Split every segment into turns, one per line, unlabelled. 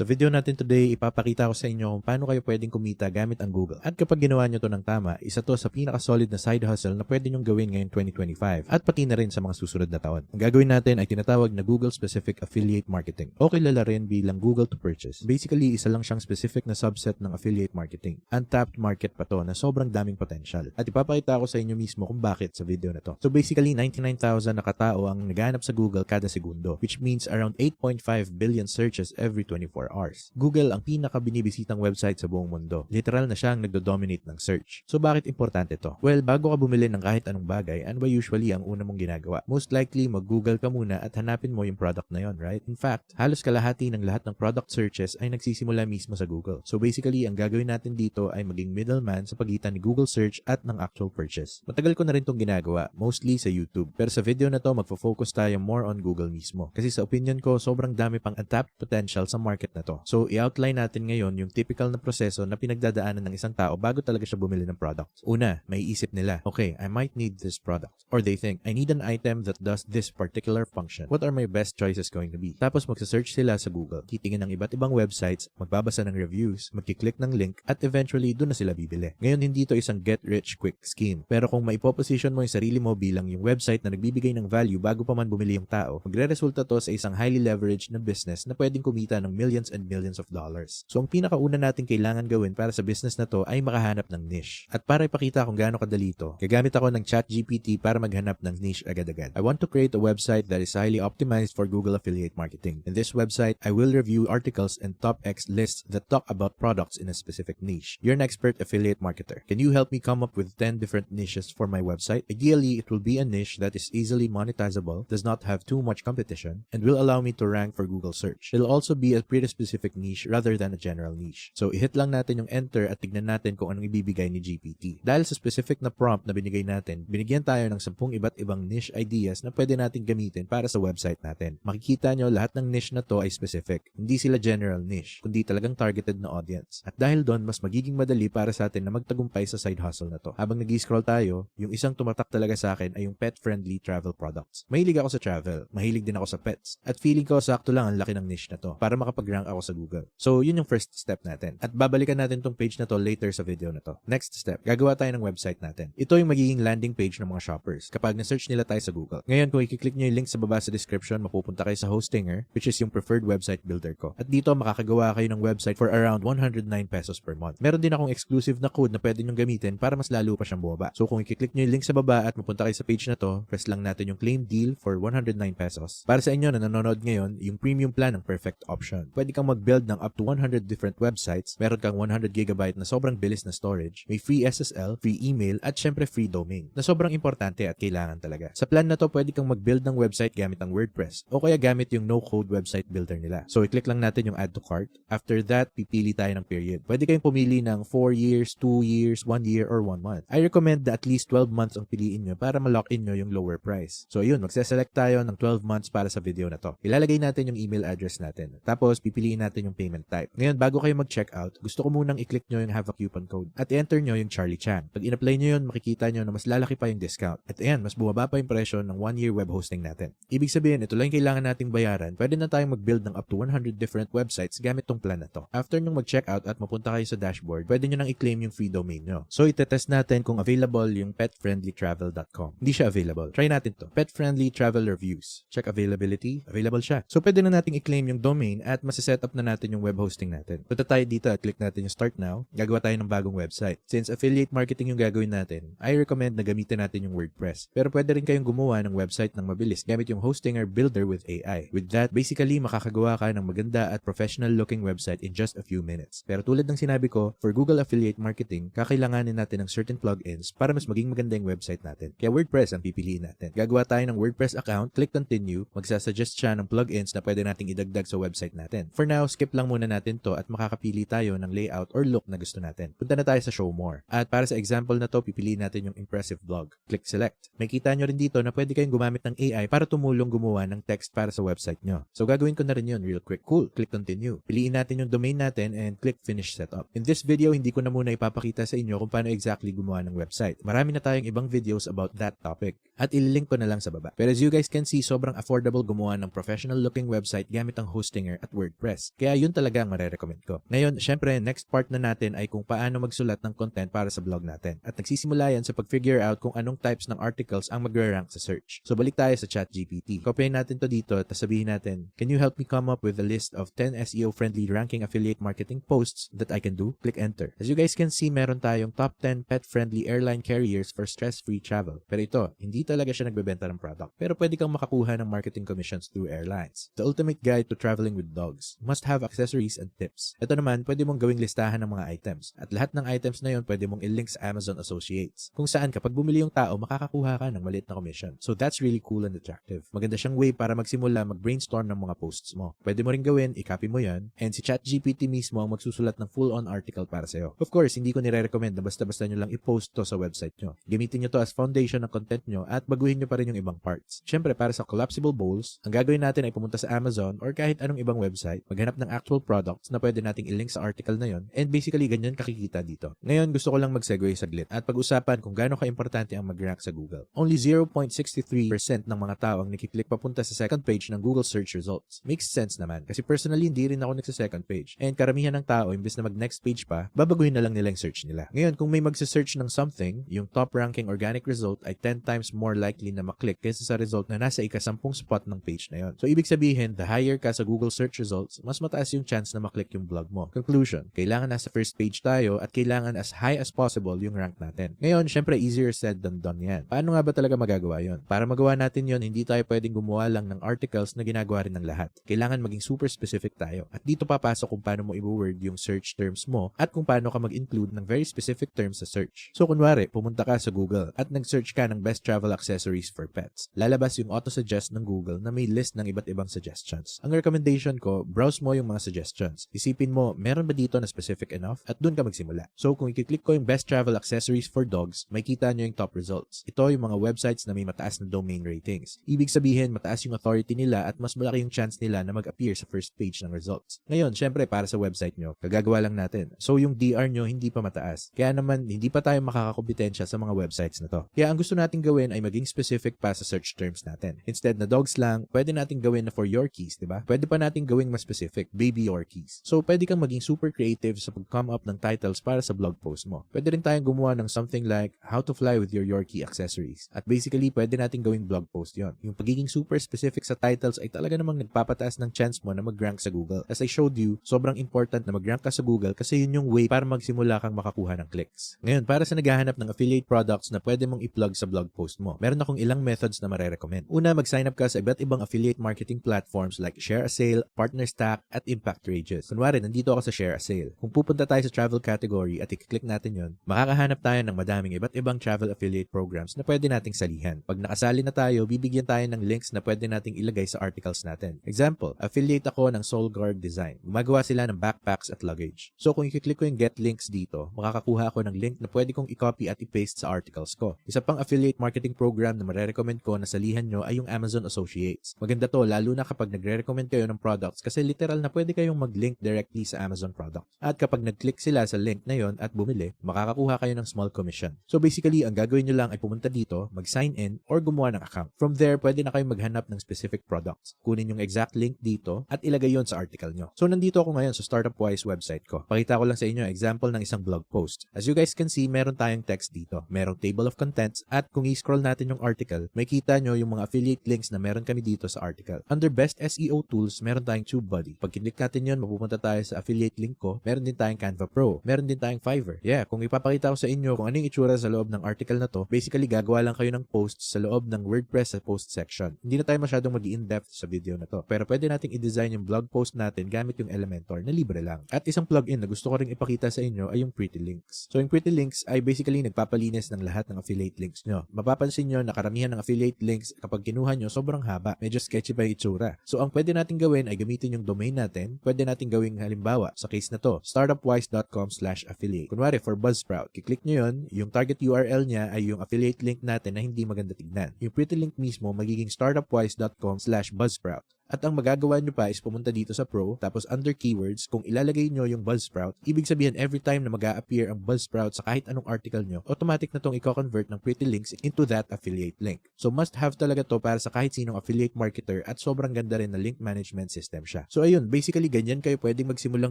Sa video natin today, ipapakita ko sa inyo kung paano kayo pwedeng kumita gamit ang Google. At kapag ginawa nyo to ng tama, isa to sa pinaka-solid na side hustle na pwede nyong gawin ngayon 2025 at pati na rin sa mga susunod na taon. Ang gagawin natin ay tinatawag na Google Specific Affiliate Marketing o kilala rin bilang Google to Purchase. Basically, isa lang siyang specific na subset ng affiliate marketing. Untapped market pa to na sobrang daming potential. At ipapakita ko sa inyo mismo kung bakit sa video na to. So basically, 99,000 na katao ang naghanap sa Google kada segundo, which means around 8.5 billion searches every 24 hours. Google ang pinaka-binibisitang website sa buong mundo. Literal na siya ang nagdo-dominate ng search. So bakit importante to? Well, bago ka bumili ng kahit anong bagay, ano ba usually ang una mong ginagawa? Most likely, mag-Google ka muna at hanapin mo yung product na yon, right? In fact, halos kalahati ng lahat ng product searches ay nagsisimula mismo sa Google. So basically, ang gagawin natin dito ay maging middleman sa pagitan ni Google search at ng actual purchase. Matagal ko na rin tong ginagawa, mostly sa YouTube. Pero sa video na to, magfo-focus tayo more on Google mismo. Kasi sa opinion ko, sobrang dami pang untapped potential sa market na to. So, i-outline natin ngayon yung typical na proseso na pinagdadaanan ng isang tao bago talaga siya bumili ng product. Una, may isip nila, okay, I might need this product. Or they think, I need an item that does this particular function. What are my best choices going to be? Tapos magsa-search sila sa Google, titingin ng iba't ibang websites, magbabasa ng reviews, magkiklik ng link, at eventually doon na sila bibili. Ngayon, hindi to isang get-rich-quick scheme. Pero kung maipoposition mo yung sarili mo bilang yung website na nagbibigay ng value bago pa man bumili yung tao, magre-resulta to sa isang highly leveraged na business na pwedeng kumita ng millions and millions of dollars. So ang pinakauna natin kailangan gawin para sa business na to ay makahanap ng niche. At para ipakita kung gaano kadali to, gagamit ako ng ChatGPT para maghanap ng niche agad-agad. I want to create a website that is highly optimized for Google affiliate marketing. In this website, I will review articles and top X lists that talk about products in a specific niche. You're an expert affiliate marketer. Can you help me come up with 10 different niches for my website? Ideally, it will be a niche that is easily monetizable, does not have too much competition, and will allow me to rank for Google search. It'll also be a pretty specific niche rather than a general niche. So, i-hit lang natin yung enter at tignan natin kung anong ibibigay ni GPT. Dahil sa specific na prompt na binigay natin, binigyan tayo ng 10 iba't ibang niche ideas na pwede natin gamitin para sa website natin. Makikita nyo lahat ng niche na to ay specific. Hindi sila general niche, kundi talagang targeted na audience. At dahil doon, mas magiging madali para sa atin na magtagumpay sa side hustle na to. Habang nag-scroll tayo, yung isang tumatak talaga sa akin ay yung pet-friendly travel products. Mahilig ako sa travel, mahilig din ako sa pets, at feeling ko sakto lang ang laki ng niche na to para makapag-rank ako sa Google. So, yun yung first step natin. At babalikan natin tong page na to later sa video na to. Next step, gagawa tayo ng website natin. Ito yung magiging landing page ng mga shoppers kapag na-search nila tayo sa Google. Ngayon, kung i-click nyo yung link sa baba sa description, mapupunta kayo sa Hostinger, which is yung preferred website builder ko. At dito, makakagawa kayo ng website for around 109 pesos per month. Meron din akong exclusive na code na pwede nyong gamitin para mas lalo pa siyang bumaba. So, kung i-click nyo yung link sa baba at mapunta kayo sa page na to, press lang natin yung claim deal for 109 pesos. Para sa inyo na nanonood ngayon, yung premium plan ang perfect option. Pwede kang mag-build ng up to 100 different websites, meron kang 100 GB na sobrang bilis na storage, may free SSL, free email, at syempre free domain, na sobrang importante at kailangan talaga. Sa plan na to, pwede kang mag-build ng website gamit ang WordPress, o kaya gamit yung no-code website builder nila. So, i-click lang natin yung add to cart. After that, pipili tayo ng period. Pwede kayong pumili ng 4 years, 2 years, 1 year, or 1 month. I recommend na at least 12 months ang piliin nyo para ma-lock in nyo yung lower price. So, ayun, magse-select tayo ng 12 months para sa video na to. Ilalagay natin yung email address natin. Tapos, pipiliin natin yung payment type. Ngayon, bago kayo mag-checkout, gusto ko munang i-click nyo yung have a coupon code at i-enter nyo yung Charlie Chan. Pag in-apply nyo yun, makikita nyo na mas lalaki pa yung discount. At ayan, mas bumaba pa yung presyo ng 1 year web hosting natin. Ibig sabihin, ito lang yung kailangan nating bayaran. Pwede na tayong mag-build ng up to 100 different websites gamit tong plan na to. After nyo mag-checkout at mapunta kayo sa dashboard, pwede nyo nang i-claim yung free domain nyo. So, itetest natin kung available yung petfriendlytravel.com. Hindi siya available. Try natin to. Petfriendly Travel Reviews. Check availability. Available siya. So, pwede na nating i-claim yung domain at masiset up na natin yung web hosting natin. Punta tayo dito at click natin yung Start Now. Gagawa tayo ng bagong website. Since affiliate marketing yung gagawin natin, I recommend na gamitin natin yung WordPress. Pero pwede rin kayong gumawa ng website ng mabilis gamit yung Hostinger Builder with AI. With that, basically, makakagawa ka ng maganda at professional looking website in just a few minutes. Pero tulad ng sinabi ko, for Google Affiliate Marketing, kakailanganin natin ng certain plugins para mas maging maganda yung website natin. Kaya WordPress ang pipiliin natin. Gagawa tayo ng WordPress account, click continue, magsasuggest siya ng plugins na pwede nating idagdag sa website natin. For now, skip lang muna natin to at makakapili tayo ng layout or look na gusto natin. Punta na tayo sa show more. At para sa example na to, pipiliin natin yung impressive blog. Click select. May kita nyo rin dito na pwede kayong gumamit ng AI para tumulong gumawa ng text para sa website nyo. So gagawin ko na rin yun real quick. Cool. Click continue. Piliin natin yung domain natin and click finish setup. In this video, hindi ko na muna ipapakita sa inyo kung paano exactly gumawa ng website. Marami na tayong ibang videos about that topic. At ililink ko na lang sa baba. Pero as you guys can see, sobrang affordable gumawa ng professional looking website gamit ang Hostinger at WordPress. WordPress. Kaya yun talaga ang marerecommend ko. Ngayon, syempre, next part na natin ay kung paano magsulat ng content para sa blog natin. At nagsisimula yan sa pag-figure out kung anong types ng articles ang magre-rank sa search. So balik tayo sa ChatGPT. Copyin natin to dito at sabihin natin, Can you help me come up with a list of 10 SEO-friendly ranking affiliate marketing posts that I can do? Click enter. As you guys can see, meron tayong top 10 pet-friendly airline carriers for stress-free travel. Pero ito, hindi talaga siya nagbebenta ng product. Pero pwede kang makakuha ng marketing commissions through airlines. The ultimate guide to traveling with dogs. Must have accessories and tips. Ito naman, pwede mong gawing listahan ng mga items. At lahat ng items na yon pwede mong i-link sa Amazon Associates. Kung saan kapag bumili yung tao, makakakuha ka ng maliit na commission. So that's really cool and attractive. Maganda siyang way para magsimula mag-brainstorm ng mga posts mo. Pwede mo rin gawin, i-copy mo yan, and si ChatGPT mismo ang magsusulat ng full-on article para sa'yo. Of course, hindi ko nire-recommend na basta-basta nyo lang i-post to sa website nyo. Gamitin nyo to as foundation ng content nyo at baguhin nyo pa rin yung ibang parts. Siyempre, para sa collapsible bowls, ang gagawin natin ay pumunta sa Amazon or kahit anong ibang website, maghanap ng actual products na pwede nating i-link sa article na yon and basically ganyan kakikita dito. Ngayon, gusto ko lang mag-segue saglit at pag-usapan kung gaano ka-importante ang mag-rank sa Google. Only 0.63% ng mga tao ang nakiklik papunta sa second page ng Google search results. Makes sense naman kasi personally hindi rin ako nagsa second page. And karamihan ng tao imbes na mag next page pa, babaguhin na lang nila yung search nila. Ngayon, kung may magsa-search ng something, yung top ranking organic result ay 10 times more likely na maklik kaysa sa result na nasa ikasampung spot ng page na yon. So ibig sabihin, the higher ka sa Google search results, mas mataas yung chance na maklik yung blog mo. Conclusion, kailangan nasa first page tayo at kailangan as high as possible yung rank natin. Ngayon, syempre easier said than done yan. Paano nga ba talaga magagawa yon? Para magawa natin yon, hindi tayo pwedeng gumawa lang ng articles na ginagawa rin ng lahat. Kailangan maging super specific tayo. At dito papasok kung paano mo i-word yung search terms mo at kung paano ka mag-include ng very specific terms sa search. So kunwari, pumunta ka sa Google at nag-search ka ng best travel accessories for pets. Lalabas yung auto-suggest ng Google na may list ng iba't ibang suggestions. Ang recommendation ko, browse mo yung mga suggestions. Isipin mo, meron ba dito na specific enough? At dun ka magsimula. So kung i-click ko yung best travel accessories for dogs, makita nyo yung top results. Ito yung mga websites na may mataas na domain ratings. Ibig sabihin, mataas yung authority nila at mas malaki yung chance nila na mag-appear sa first page ng results. Ngayon, syempre, para sa website nyo, kagagawa lang natin. So yung DR nyo hindi pa mataas. Kaya naman, hindi pa tayo makakakompetensya sa mga websites na to. Kaya ang gusto natin gawin ay maging specific pa sa search terms natin. Instead na dogs lang, pwede natin gawin na for Yorkies, di ba? Pwede pa natin gawing mas specific, baby Yorkies. So pwede kang maging super creative sa pag-come up ng titles para sa blog post mo. Pwede rin tayong gumawa ng something like how to fly with your Yorkie accessories. At basically, pwede natin gawing blog post yon. Yung pagiging super specific sa titles ay talaga namang nagpapataas ng chance mo na mag-rank sa Google. As I showed you, sobrang important na mag-rank ka sa Google kasi yun yung way para magsimula kang makakuha ng clicks. Ngayon, para sa naghahanap ng affiliate products na pwede mong i-plug sa blog post mo, meron akong ilang methods na marerecommend. Una, mag-sign up ka sa iba't ibang affiliate marketing platforms like Share a Sale, Partner Stack, at Impact Rages. Kunwari, nandito ako sa Share a Sale. Kung pupunta tayo sa travel category at i-click natin yon, makakahanap tayo ng madaming iba't ibang travel affiliate programs na pwede nating salihan. Pag nakasali na tayo, bibigyan tayo ng links na pwede nating ilagay sa articles natin. Example, affiliate ako ng Soulguard Design. Gumagawa sila ng backpacks at luggage. So kung i-click ko yung get links dito, makakakuha ako ng link na pwede kong i-copy at i-paste sa articles ko. Isa pang affiliate marketing program na marerecommend ko na salihan nyo ay yung Amazon Associates. Maganda to lalo na kapag nagre-recommend kayo ng products kasi literal na pwede kayong mag-link directly sa Amazon product. At kapag nag-click sila sa link na yon at bumili, makakakuha kayo ng small commission. So basically, ang gagawin nyo lang ay pumunta dito, mag-sign in, or gumawa ng account. From there, pwede na kayong maghanap ng specific products. Kunin yung exact link dito at ilagay yon sa article nyo. So nandito ako ngayon sa StartupWise website ko. Pakita ko lang sa inyo example ng isang blog post. As you guys can see, meron tayong text dito. Merong table of contents at kung i-scroll natin yung article, may kita nyo yung mga affiliate links na meron kami dito sa article. Under best SEO tools, meron tayong TubeBuddy. Pag kinlik natin yun, mapupunta tayo sa affiliate link ko. Meron din tayong Canva Pro. Meron din tayong Fiverr. Yeah, kung ipapakita ko sa inyo kung ano itsura sa loob ng article na to, basically gagawa lang kayo ng posts sa loob ng WordPress sa post section. Hindi na tayo masyadong mag in-depth sa video na to. Pero pwede nating i-design yung blog post natin gamit yung Elementor na libre lang. At isang plugin na gusto ko rin ipakita sa inyo ay yung Pretty Links. So yung Pretty Links ay basically nagpapalinis ng lahat ng affiliate links nyo. Mapapansin nyo na karamihan ng affiliate links kapag kinuha nyo sobrang haba. Medyo sketchy pa yung itsura. So ang pwede natin gawin ay gamitin yung domain natin. Pwede natin gawing halimbawa sa case na to, startupwise.com slash affiliate. Kunwari for Buzzsprout, kiklik nyo yun, yung target URL niya ay yung affiliate link natin na hindi maganda tignan. Yung pretty link mismo magiging startupwise.com slash buzzsprout. At ang magagawa nyo pa is pumunta dito sa Pro, tapos under keywords, kung ilalagay nyo yung Buzzsprout, ibig sabihin every time na mag appear ang Buzzsprout sa kahit anong article nyo, automatic na tong i-convert ng Pretty Links into that affiliate link. So must have talaga to para sa kahit sinong affiliate marketer at sobrang ganda rin na link management system siya. So ayun, basically ganyan kayo pwedeng magsimulang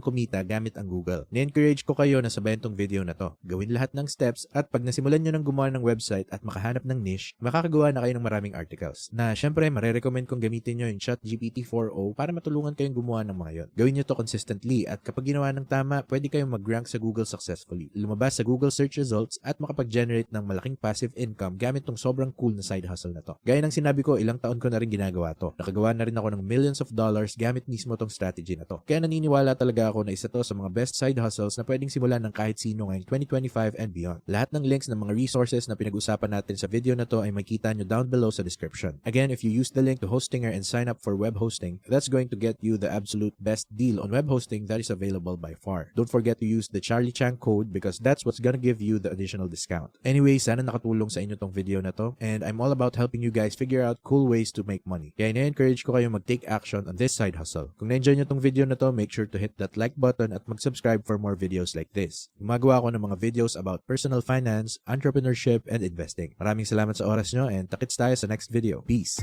kumita gamit ang Google. Ni-encourage ko kayo na sabayan tong video na to. Gawin lahat ng steps at pag nasimulan nyo ng gumawa ng website at makahanap ng niche, makakagawa na kayo ng maraming articles. Na syempre, marirecommend kong gamitin nyo yung ChatGPT 4o para matulungan kayong gumawa ng mga yon. Gawin nyo to consistently at kapag ginawa ng tama, pwede kayong mag-rank sa Google successfully. Lumabas sa Google search results at makapag-generate ng malaking passive income gamit tong sobrang cool na side hustle na to. Gaya ng sinabi ko, ilang taon ko na rin ginagawa to. Nakagawa na rin ako ng millions of dollars gamit mismo tong strategy na to. Kaya naniniwala talaga ako na isa to sa mga best side hustles na pwedeng simulan ng kahit sino ngayong 2025 and beyond. Lahat ng links ng mga resources na pinag-usapan natin sa video na to ay makita nyo down below sa description. Again, if you use the link to Hostinger and sign up for web hosting, that's going to get you the absolute best deal on web hosting that is available by far. Don't forget to use the Charlie Chang code because that's what's gonna give you the additional discount. Anyway, sana nakatulong sa inyo tong video na to and I'm all about helping you guys figure out cool ways to make money. Kaya na-encourage ko kayo mag-take action on this side hustle. Kung na-enjoy nyo tong video na to, make sure to hit that like button at mag-subscribe for more videos like this. Gumagawa ako ng mga videos about personal finance, entrepreneurship, and investing. Maraming salamat sa oras nyo and takits tayo sa next video. Peace!